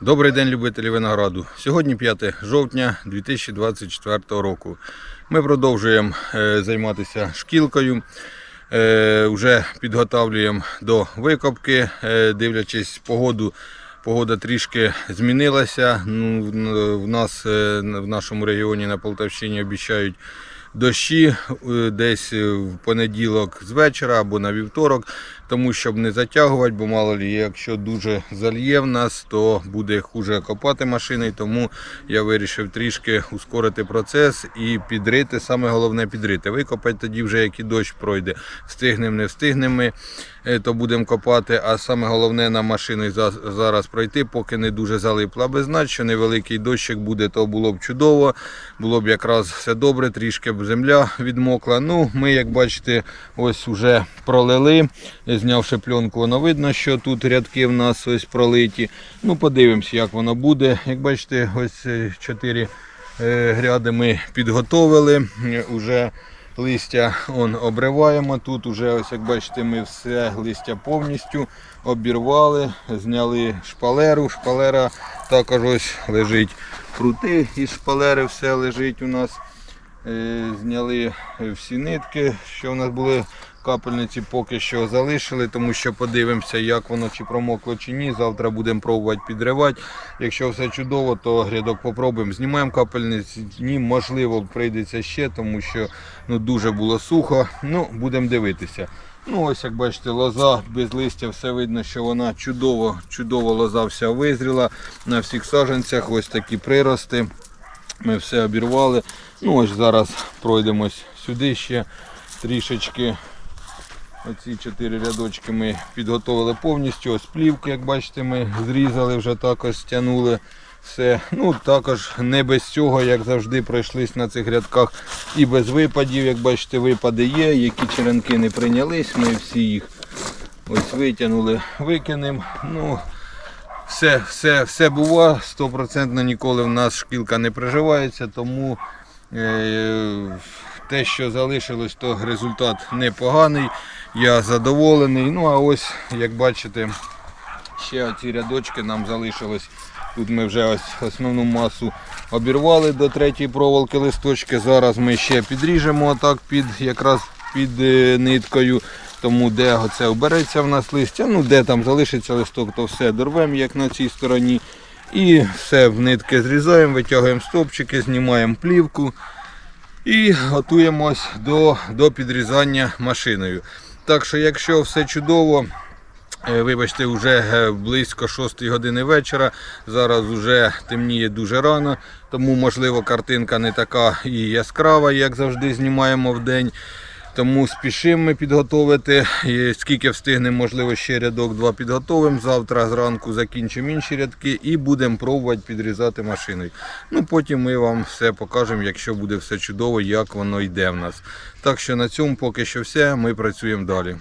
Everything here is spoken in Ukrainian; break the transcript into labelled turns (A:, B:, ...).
A: Добрий день, любителі винограду. Сьогодні 5 жовтня 2024 року. Ми продовжуємо е, займатися шкілкою. Е, вже підготовлюємо до викопки, е, дивлячись погоду. Погода трішки змінилася. Ну, в- нас в нашому регіоні на Полтавщині обіцяють дощі е, десь е, в понеділок з вечора або на вівторок, тому щоб не затягувати, бо мало лі, якщо дуже зальє в нас, то буде хуже копати машини. Тому я вирішив трішки ускорити процес і підрити. Саме головне підрити. Викопати тоді вже як і дощ пройде. Встигнемо, не встигнемо, е, то будемо копати. А саме головне на машину за- зараз пройти, поки не дуже залипла. Знати, що невеликий дощик буде, то було б чудово. Було б якраз все добре, трішки земля відмокла. Ну, ми, як бачите, ось уже пролили. Знявши пленку, воно видно, що тут рядки в нас ось пролиті. Ну, подивимось, як воно буде. Як бачите, ось е, чотири е, гряди ми підготовили. Уже листя он, обриваємо. Тут уже, ось як бачите, ми все листя повністю обірвали, зняли шпалеру. Шпалера також ось лежить прути із шпалери, все лежить у нас. Е, Зняли всі нитки, що в нас були капельниці, поки що залишили, тому що подивимося, як воно чи промокло чи ні. Завтра будемо пробувати підривати. Якщо все чудово, то грядок попробуємо. Знімаємо капельниці. Ні, можливо, прийдеться ще, тому що ну, дуже було сухо. Ну, будемо дивитися. Ну, ось як бачите, лоза без листя, все видно, що вона чудово, чудово лоза вся визріла. На всіх саджанцях ось такі прирости. Ми все обірвали. Ну ось зараз пройдемось сюди ще трішечки. Оці чотири рядочки ми підготовили повністю. Ось плівку, як бачите, ми зрізали, вже також стягнули все. Ну також не без цього, як завжди, пройшлись на цих рядках і без випадів. Як бачите, випади є, які черенки не прийнялись, ми всі їх ось витягнули, викинемо. Ну, все, все, все бува, стопроцентно ніколи в нас шкілка не приживається, тому е, те, що залишилось, то результат непоганий. Я задоволений. Ну а ось, як бачите, ще ці рядочки нам залишилось. Тут ми вже ось основну масу обірвали до третьої проволоки листочки. Зараз ми ще підріжемо отак під якраз під е, ниткою. Тому де оце обереться в нас листя, ну де там залишиться листок, то все дорвемо, як на цій стороні. І все в нитки зрізаємо, витягуємо стопчики, знімаємо плівку і готуємось до, до підрізання машиною. Так що, якщо все чудово, е, вибачте, вже е, близько 6 години вечора. Зараз вже темніє дуже рано, тому можливо картинка не така і яскрава, як завжди знімаємо в день. Тому спішимо ми підготовити. І скільки встигнемо, можливо, ще рядок два підготовимо. Завтра зранку закінчимо інші рядки і будемо пробувати підрізати машини. Ну потім ми вам все покажемо, якщо буде все чудово, як воно йде в нас. Так що на цьому поки що все. Ми працюємо далі.